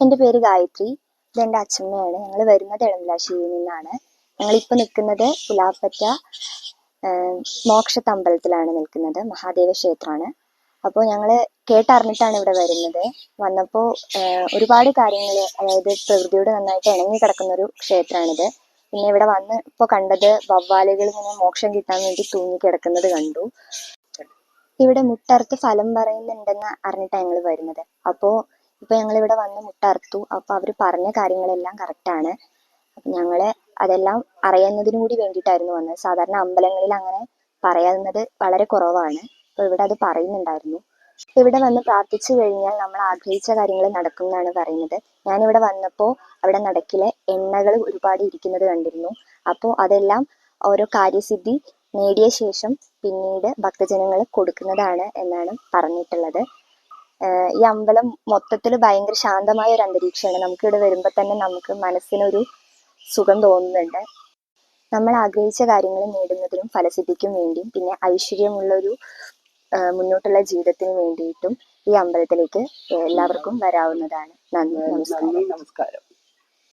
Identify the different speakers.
Speaker 1: എന്റെ പേര് ഗായത്രി. ഇത് എന്റെ അച്ഛമ്മയാണ്. ഞങ്ങൾ വരുന്നത് എളമ്പലാശ്ശേരിയിൽ നിന്നാണ്. ഞങ്ങളിപ്പോൾ നിൽക്കുന്നത് പുലാപ്പറ്റ മോക്ഷത്തമ്പലത്തിലാണ് നിൽക്കുന്നത്. മഹാദേവ ക്ഷേത്രമാണ് അപ്പോൾ ഞങ്ങൾ കേട്ടറിഞ്ഞിട്ടാണ് ഇവിടെ വരുന്നത്. വന്നപ്പോൾ ഒരുപാട് കാര്യങ്ങൾ അതായത് പ്രകൃതിയോട് നന്നായിട്ട് ഇണങ്ങി കിടക്കുന്ന ഒരു ക്ഷേത്രമാണിത്. പിന്നെ ഇവിടെ വന്ന് ഇപ്പോൾ കണ്ടത് വവ്വാലുകൾ ഇങ്ങനെ മോക്ഷം കിട്ടാൻ വേണ്ടി തൂങ്ങി കിടക്കുന്നത് കണ്ടു. ഇവിടെ മുട്ടർത്ത് ഫലം പറയുന്നുണ്ടെന്ന് അറിഞ്ഞിട്ടാണ് ഞങ്ങൾ വരുന്നത്. അപ്പോൾ ഇപ്പോൾ ഞങ്ങൾ ഇവിടെ വന്ന് മുട്ടറുത്തു അപ്പോൾ അവർ പറഞ്ഞ കാര്യങ്ങളെല്ലാം കറക്റ്റാണ് അപ്പം ഞങ്ങൾ അതെല്ലാം അറിയുന്നതിന് കൂടി വേണ്ടിയിട്ടായിരുന്നു വന്നത്. സാധാരണ അമ്പലങ്ങളിൽ അങ്ങനെ പറയുന്നത് വളരെ കുറവാണ്. അപ്പോൾ ഇവിടെ അത് പറയുന്നുണ്ടായിരുന്നു. ഇവിടെ വന്ന് പ്രാർത്ഥിച്ചു കഴിഞ്ഞാൽ നമ്മൾ ആഗ്രഹിച്ച കാര്യങ്ങൾ നടക്കും എന്നാണ് പറയുന്നത്. ഞാനിവിടെ വന്നപ്പോൾ അവിടെ നടക്കിലെ എണ്ണകൾ ഒരുപാട് ഇരിക്കുന്നത് കണ്ടിരുന്നു. അപ്പോൾ അതെല്ലാം ഓരോ കാര്യസിദ്ധി നേടിയ ശേഷം പിന്നീട് ഭക്തജനങ്ങൾ കൊടുക്കുന്നതാണ് എന്നാണ് പറഞ്ഞിട്ടുള്ളത്. ഈ അമ്പലം മൊത്തത്തിൽ ഭയങ്കര ശാന്തമായ ഒരു അന്തരീക്ഷമാണ്. നമുക്ക് ഇവിടെ വരുമ്പോൾ തന്നെ നമുക്ക് മനസ്സിനൊരു സുഖം തോന്നുന്നുണ്ട്. നമ്മൾ ആഗ്രഹിച്ച കാര്യങ്ങൾ നേടുന്നതിനും ഫലസിദ്ധിക്കും വേണ്ടിയും പിന്നെ ഐശ്വര്യമുള്ളൊരു മുന്നോട്ടുള്ള ജീവിതത്തിന് വേണ്ടിയിട്ടും ഈ അമ്പലത്തിലേക്ക് എല്ലാവർക്കും വരാവുന്നതാണ്.
Speaker 2: നന്ദി നമസ്കാരം.